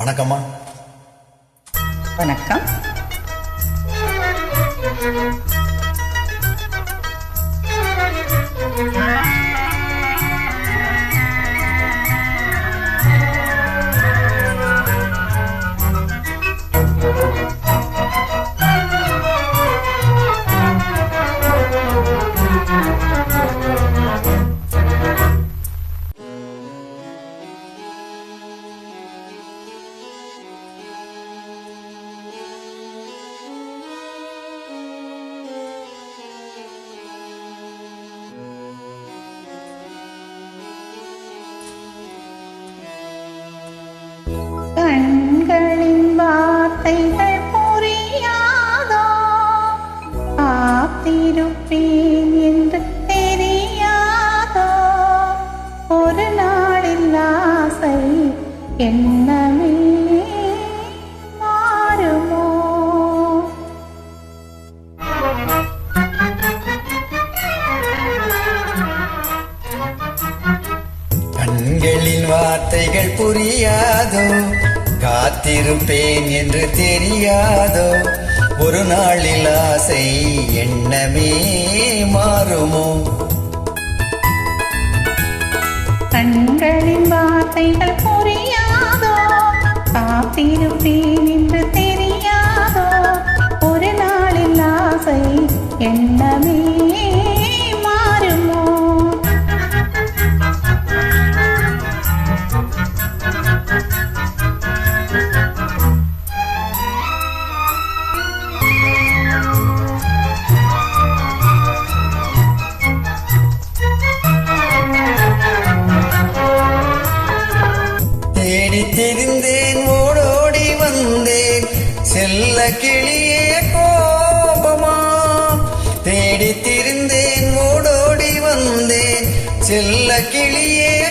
வணக்கம்மா. வணக்கம். கண்களின் வார்த்தைகள் புரியாதோ? காத்திருப்பேன் என்று தெரியாதோ? ஒரு நாளில் ஆசை எண்ணமே மாறுமோ? கண்களின் வார்த்தைகள் புரியாதோ? காத்திருப்பேன் என்று தெரியாதோ? ஒரு நாளில் ஆசை எண்ணமே மாறுமோ? கண்களின் வார்த்தைகள் புரியாதோ? காத்திருப்பேன் கிளியே கோபமா? தேடி திரிந்தேன் ஓடோடி வந்தேன். செல்ல கிளியே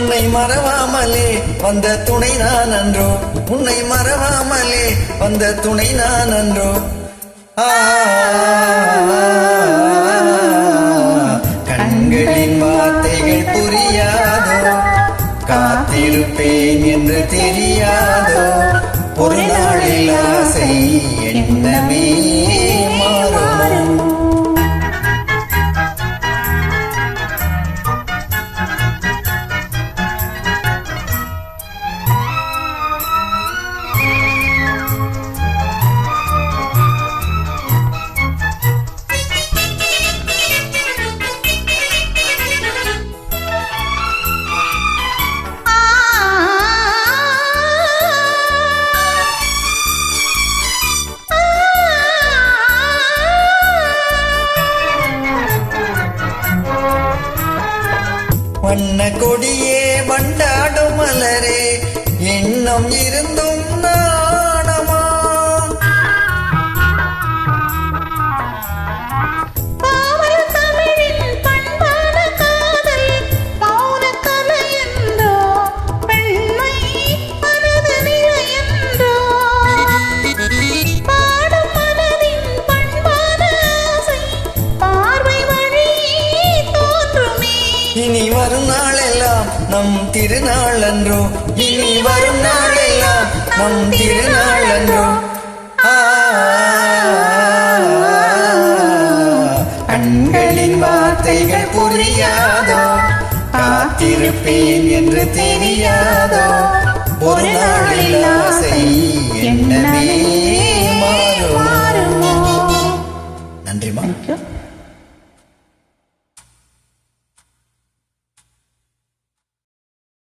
உன்னை மறவாமலே வந்த துணை நான் அன்றோ? உன்னை மறவாமலே வந்த துணை நான் அன்றோ? கண்களின் வார்த்தைகள் புரியாதோ? காத்திருப்பேன் என்று தெரியாது? மலரே. இன்னும் இருந்தும் நான் இனி வரும் நாளெல்லாம் நம் திருநாள் அன்றோ இனி வரும் நாளெல்லாம் நம் திருநாள் அன்றோ கண்களின் வார்த்தைகள் புரியாதோ? காத்திருப்பேன் என்று தெரியாதோ? ஒரு நாளில் ஆசை என்னவே